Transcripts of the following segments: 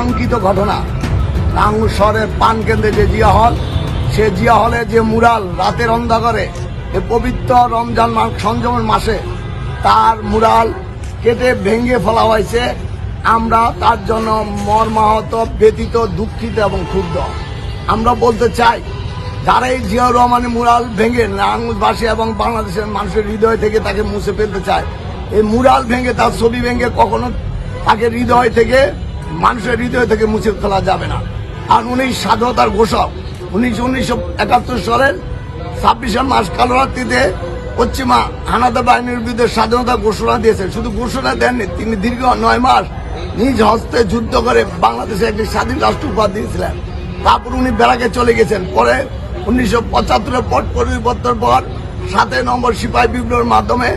কাঙ্ক্ষিত ঘটনা। টাঙ্গুর শহরের পান কেন্দ্রে যে জিয়া হল, সে জিয়া হলে যে মুরাল রাতের অন্ধকারে এ পবিত্র রমজান সংযমের মাসে তার মুরাল কেটে ভেঙে ফেলা হয়েছে। আমরা তার জন্য মর্মাহত ব্যতীত দুঃখিত এবং ক্ষুব্ধ। আমরা বলতে চাই যারা এই জিয়াউর রহমানের মুরাল ভেঙে নারায়ণগঞ্জবাসী এবং বাংলাদেশের মানুষের হৃদয় থেকে তাকে মুছে ফেলতে চায়, এই মুরাল ভেঙে তার ছবি ভেঙে কখনো তাকে হৃদয় থেকে মানুষের হৃদয় থেকে মুছে ফেলা যাবে না। আর উনি স্বাধীনতার ঘোষক। উনিশ উনিশশো একাত্তর সালের ছাব্বিশে মাস কালরাত্রিতে পশ্চিমা হানাদা বাহিনীর বিরুদ্ধে স্বাধীনতা ঘোষণা দিয়েছেন। শুধু ঘোষণা দেননি, তিনি দীর্ঘ নয় মাস নিজ হস্তে যুদ্ধ করে বাংলাদেশে একটি স্বাধীন রাষ্ট্র উপহার দিয়েছিলেন। তারপর উনি বেড়াকে চলে গেছেন। পরে উনিশশো পঁচাত্তরের পট পরিবর্তন পর সাতই নম্বর সিপাহী বিপ্লবের মাধ্যমে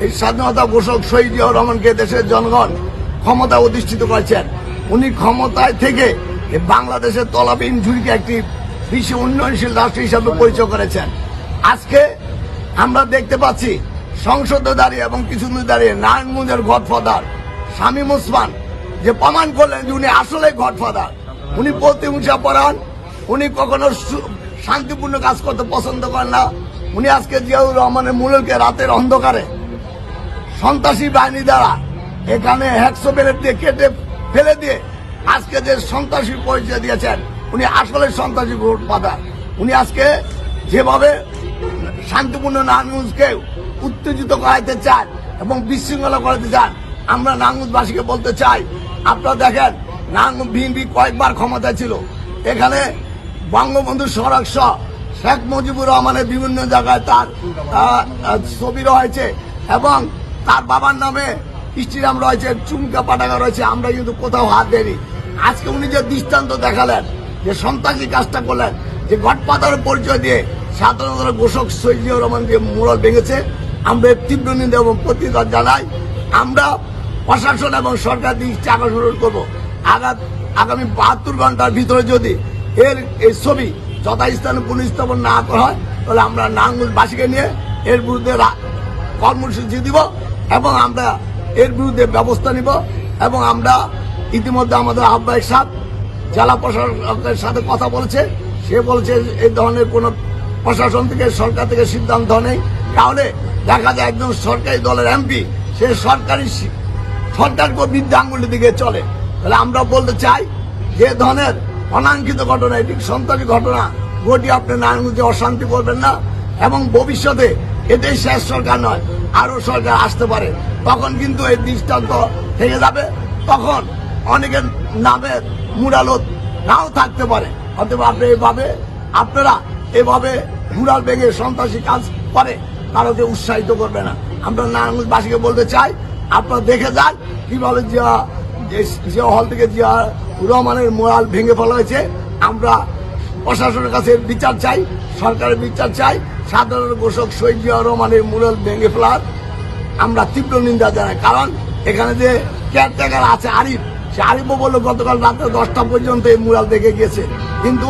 এই স্বাধীনতা ঘোষক শহীদ জিয়াউর রহমানকে দেশের জনগণ ক্ষমতা অধিষ্ঠিত করেছেন। উনি ক্ষমতায় থেকে বাংলাদেশের তলাবিহীন ঝুড়িকে একটি বিশ্ব উন্নয়নশীল রাষ্ট্র হিসাবে পরিচয় করেছেন। আজকে আমরা দেখতে পাচ্ছি সংসদে দাঁড়িয়ে এবং কিছু দূর দাঁড়িয়ে নারায়ণগঞ্জের গডফাদার শামীম ওসমান যে প্রমাণ করলেন যে উনি আসলে গডফাদার। উনি প্রতিহিংসা পড়ান উনি কখনো শান্তিপূর্ণ কাজ করতে পছন্দ করেন না। উনি আজকে জিয়াউর রহমানের মূলকে রাতের অন্ধকারে সন্ত্রাসী বাহিনী দ্বারা এখানে হ্যাকশো ব্যালেট দিয়ে কেটে ফেলে দিয়ে আজকে যে সন্ত্রাসী পরিচয় দিয়েছেন, উনি আসলে সন্ত্রাসী ভোট পাতা উনি আজকে যেভাবে শান্তিপূর্ণ নারায়ণগঞ্জকে উত্তেজিত করাইতে চান এবং বিশৃঙ্খলা করাতে চান, আমরা নারায়ণগঞ্জবাসীকে বলতে চাই, আপনারা দেখেন, নারায়ণগঞ্জ বিএনপি কয়েকবার ক্ষমতা ছিল। এখানে বঙ্গবন্ধু সড়ক সহ শেখ মুজিবুর রহমানের বিভিন্ন জায়গায় তার ছবি রয়েছে এবং তার বাবার নামে স্টেডিয়াম রয়েছে, চুমকা পাটাকা রয়েছে, আমরা কিন্তু কোথাও হাত দেয়নি আজকে উনি যে দৃষ্টান্ত দেখালেন, যে সন্ত্রাসী কাজটা করলেন, যে ঘটপাতার পরিচয় দিয়ে সাধারণত ঘোষক সৈজিয়া রহমান যে মোড়ল ভেঙেছে, আমরা তীব্র নিন্দা এবং প্রতিবাদ জানাই। আমরা প্রশাসন এবং সরকার দৃষ্টি আকর্ষণ করব। আগাত আগামী বাহাত্তর ঘণ্টার ভিতরে যদি এর এই ছবি যথাস্থানে পুনঃস্থাপন না করা হয়, তাহলে আমরা নাঙ্গুলবাসীকে নিয়ে এর বিরুদ্ধে কর্মসূচি দিব এবং আমরা এর বিরুদ্ধে ব্যবস্থা নিব এবং আমরা ইতিমধ্যে আমাদের আহ্বায়ক সাহেব, জেলা প্রশাসকের সাথে কথা বলেছে। সে বলেছে এই ধরনের কোনো প্রশাসন থেকে, সরকার থেকে সিদ্ধান্ত নেই। তাহলে দেখা যায় একজন সরকারি দলের এমপি, সে সরকারি সি- সরকারকে বৃদ্ধ আঙ্গুলের দিকে চলে। তাহলে আমরা বলতে চাই, যে ধরনের অনাঙ্কিত ঘটনা, এটি সন্ত্রাসী ঘটনা ঘটি আপনি নারায়ণগঞ্জে অশান্তি করবেন না এবং ভবিষ্যতে এটাই শেষ সরকার নয়। আরও সরকার আসতে পারে, তখন কিন্তু এই দৃষ্টান্ত থেকে যাবে। তখন অনেকের নামের মুরালত নাও থাকতে পারে। অথবা আপনি এভাবে, আপনারা এভাবে মুরাল ভেঙে সন্ত্রাসী কাজ করে, কারোকে উৎসাহিত করবে না। আমরা নারায়ণগঞ্জবাসীকে বলতে চাই, আপনারা দেখে যান কীভাবে জিয়া জিয়া হল থেকে জিয়া রহমানের মোরাল ভেঙে ফেলা হয়েছে। আমরা প্রশাসনের কাছে বিচার চাই, সরকারের বিচার চাই, সাধারণ ঘোষক শহীদ রহমানের মুরাল ভেঙে ফেলার। আমরা তীব্র নিন্দা জানাই, কারণ এখানে যে কেয়ারটেকার আছে আরিফ, সে আরিফও বলল, গতকাল রাত্রে দশটা পর্যন্ত এই মুরাল দেখে গেছে কিন্তু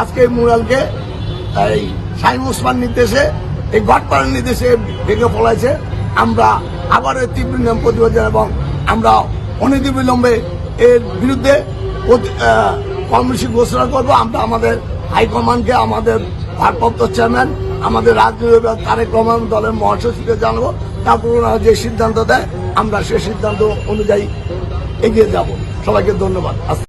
আজকে এই মুরালকে এই সাইম ওসমান নির্দেশে, এই গটপাড়ার নির্দেশে ভেঙে ফলাইছে। আমরা আবার এর তীব্র নিয়ম প্রতিবাদ এবং আমরা অনতিবিলম্বে এর বিরুদ্ধে কর্মসূচি ঘোষণা করব। আমরা আমাদের হাইকমান্ডকে আমাদের ভারপ্রাপ্ত চেয়ারম্যান আমাদের রাজনৈতিক রহমান দলের মহাসচিবকে জানাব। তারপর ওনারা যে সিদ্ধান্ত দেয়, আমরা সে সিদ্ধান্ত অনুযায়ী এগিয়ে যাব। সবাইকে ধন্যবাদ।